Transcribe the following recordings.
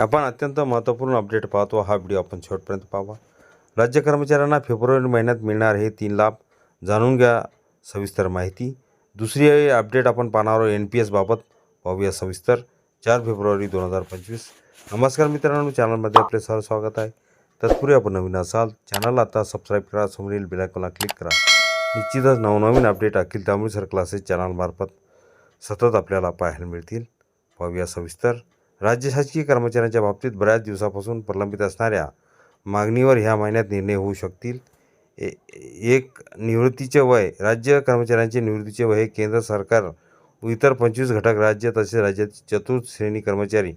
आपण अत्यंत महत्त्वपूर्ण अपडेट पाहतो. हा व्हिडिओ आपण शेवटपर्यंत पाहावा. राज्य कर्मचाऱ्यांना फेब्रुवारी महिन्यात मिळणार हे तीन लाभ. जाणून घ्या सविस्तर माहिती. दुसरी अपडेट आपण पाहणार आहोत एन पी एसबाबत पाहूया सविस्तर. चार फेब्रुवारी दोन हजार पंचवीस. नमस्कार मित्रांनो चॅनलमध्ये आपले सर स्वागत आहे. तत्पूर्वी आपण नवीन असाल चॅनलला आता सबस्क्राईब करा समोरील बेलायकॉनला क्लिक करा. निश्चितच नवनवीन अपडेट अखिल तांबडी सर क्लासेस चॅनलमार्फत सतत आपल्याला पाहायला मिळतील. पाहूया सविस्तर. राज्य शासकीय कर्मचाऱ्यांच्या बाबतीत बऱ्याच दिवसापासून प्रलंबित असणाऱ्या मागणीवर ह्या महिन्यात निर्णय होऊ शकतील. ए एक निवृत्तीचे वय राज्य कर्मचाऱ्यांचे निवृत्तीचे वय हे केंद्र सरकार इतर पंचवीस घटक राज्य तसेच राज्यातील चतुर्थ श्रेणी कर्मचारी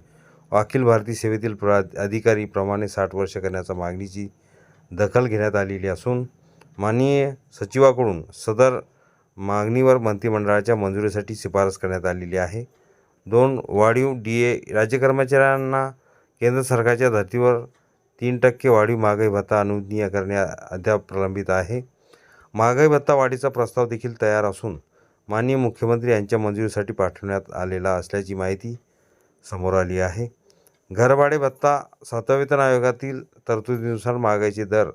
अखिल भारतीय सेवेतील प्र अधिकारीप्रमाणे साठ वर्ष करण्याच्या मागणीची दखल घेण्यात आलेली असून माननीय सचिवाकडून सदर मागणीवर मंत्रिमंडळाच्या मंजुरीसाठी शिफारस करण्यात आलेली आहे. दोन वाढीव डी ए राज्य कर्मचाऱ्यांना केंद्र सरकारच्या धर्तीवर तीन टक्के वाढीव महागाई भत्ता अनुज्ञीय करणे अद्याप प्रलंबित आहे. महागाई भत्ता वाढीचा प्रस्ताव देखील तयार असून माननीय मुख्यमंत्री यांच्या मंजुरीसाठी पाठवण्यात आलेला असल्याची माहिती समोर आली आहे. घरभाडे भत्ता सातव्या वेतन आयोगातील तरतुदीनुसार महागाईचे दर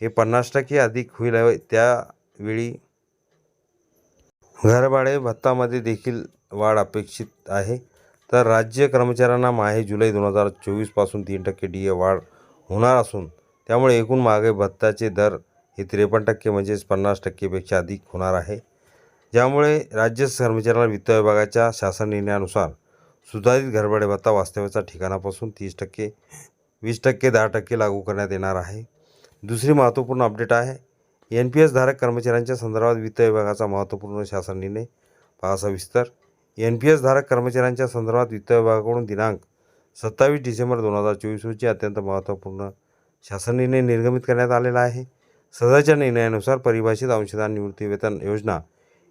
हे पन्नास टक्के अधिक होईल त्यावेळी घरभाडे भत्तामध्ये देखील वाढ अपेक्षित आहे. तर राज्य कर्मचाऱ्यांना माहे जुलै दोन हजार चोवीसपासून तीन टक्के डी ए वाढ होणार असून त्यामुळे एकूण महागाई भत्ताचे दर हे त्रेपन्न टक्के म्हणजेच पन्नास टक्केपेक्षा अधिक होणार आहे. ज्यामुळे राज्य कर्मचाऱ्यांना वित्त विभागाच्या शासन निर्णयानुसार सुधारित घरभाडे भत्ता वास्तव्याच्या ठिकाणापासून तीस टक्के वीस टक्के दहा टक्के लागू करण्यात येणार आहे. दुसरी महत्त्वपूर्ण अपडेट आहे एन पी एस धारक कर्मचाऱ्यांच्या संदर्भात वित्त विभागाचा महत्त्वपूर्ण शासन निर्णय. पहा सविस्तर एन पी एस धारक कर्मचाऱ्यांच्या संदर्भात वित्त विभागाकडून दिनांक सत्तावीस डिसेंबर दोन हजार चोवीस रोजी अत्यंत महत्त्वपूर्ण शासन निर्णय निर्गमित करण्यात आलेला आहे. सदरच्या निर्णयानुसार परिभाषित अंशदान निवृत्ती वेतन योजना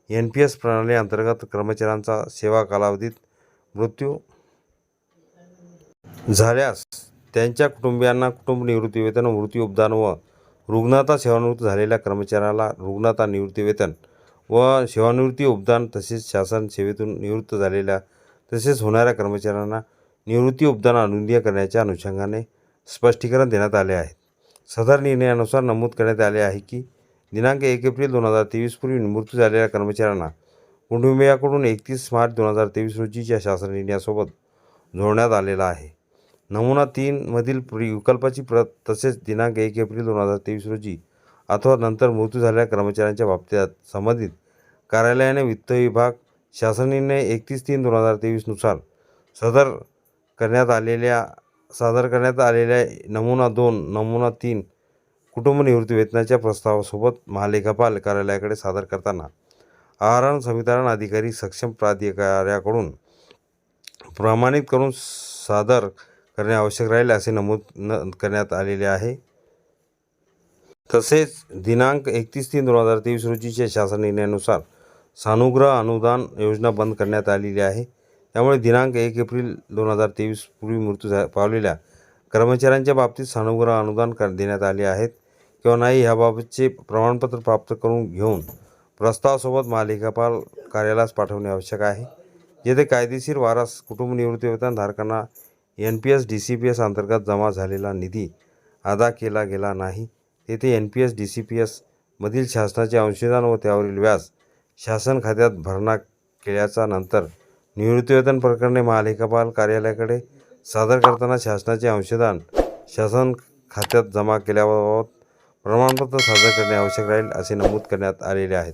एन पी एस प्रणाली अंतर्गत कर्मचाऱ्यांचा सेवा कालावधीत मृत्यू झाल्यास त्यांच्या कुटुंबियांना कुटुंब निवृत्ती वेतन मृत्यू उपदान व रुग्णाता सेवानिवृत्त झालेल्या कर्मचाऱ्याला रुग्णाता निवृत्तीवेतन व सेवानिवृत्ती उपदान तसेच शासन सेवेतून निवृत्त झालेल्या तसेच होणाऱ्या कर्मचाऱ्यांना निवृत्ती उपदान अनुज्ञेय करण्याच्या अनुषंगाने स्पष्टीकरण देण्यात आले आहे. सदर निर्णयानुसार नमूद करण्यात आले आहे की दिनांक एक एप्रिल दोन हजार तेवीसपूर्वी मृत्यू झालेल्या कर्मचाऱ्यांना कुटुंबियाकडून एकतीस मार्च दोन हजार तेवीस रोजीच्या शासन निर्णयासोबत जोडण्यात आलेला आहे. नमुना तीनमधील प्रि विकल्पाची प्रत तसेच दिनांक एक एप्रिल दोन हजार तेवीस रोजी अथवा नंतर मृत्यू झालेल्या कर्मचाऱ्यांच्या बाबतीत संबंधित कार्यालयाने वित्त विभाग शासन निर्णय एकतीस तीन दोन हजार तेवीसनुसार सदर करण्यात आलेल्या सादर करण्यात आलेल्या नमुना दोन नमुना तीन कुटुंब निवृत्ती वेतनाच्या प्रस्तावासोबत महालेखापाल कार्यालयाकडे सादर करताना आहारण संवितरण अधिकारी सक्षम प्राधिकाऱ्याकडून प्रमाणित करून सादर करणे आवश्यक राहील असे नमूद न करण्यात आलेले आहे. तसेच दिनांक एकतीस तीन दोन हजार तेवीस रोजीच्या शासन निर्णयानुसार सानुग्रह अनुदान योजना बंद करण्यात आलेली आहे. त्यामुळे दिनांक एक एप्रिल दोन हजार तेवीस पूर्वी मृत्यू झा पावलेल्या कर्मचाऱ्यांच्या बाबतीत सानुग्रह अनुदान कर देण्यात आले आहेत. किंवा नाही ह्याबाबतचे प्रमाणपत्र प्राप्त करून घेऊन प्रस्तावासोबत महालेखापाल कार्यालयास पाठवणे आवश्यक आहे. येथे कायदेशीर वारस कुटुंब निवृत्ती धारकांना N P S D C P S अंतर्गत जमा झालेला निधी अदा केला गेला नाही. तेथे N P S D C P एसमधील शासनाचे अंशदान व त्यावरील व्याज शासन खात्यात भरणा केल्याचा नंतर निवृत्तीवेतन प्रकरणे महालेखापाल कार्यालयाकडे सादर करताना शासनाचे अंशदान शासन खात्यात जमा केल्याबाबत प्रमाणपत्र सादर करणे आवश्यक राहील असे नमूद करण्यात आलेले आहेत.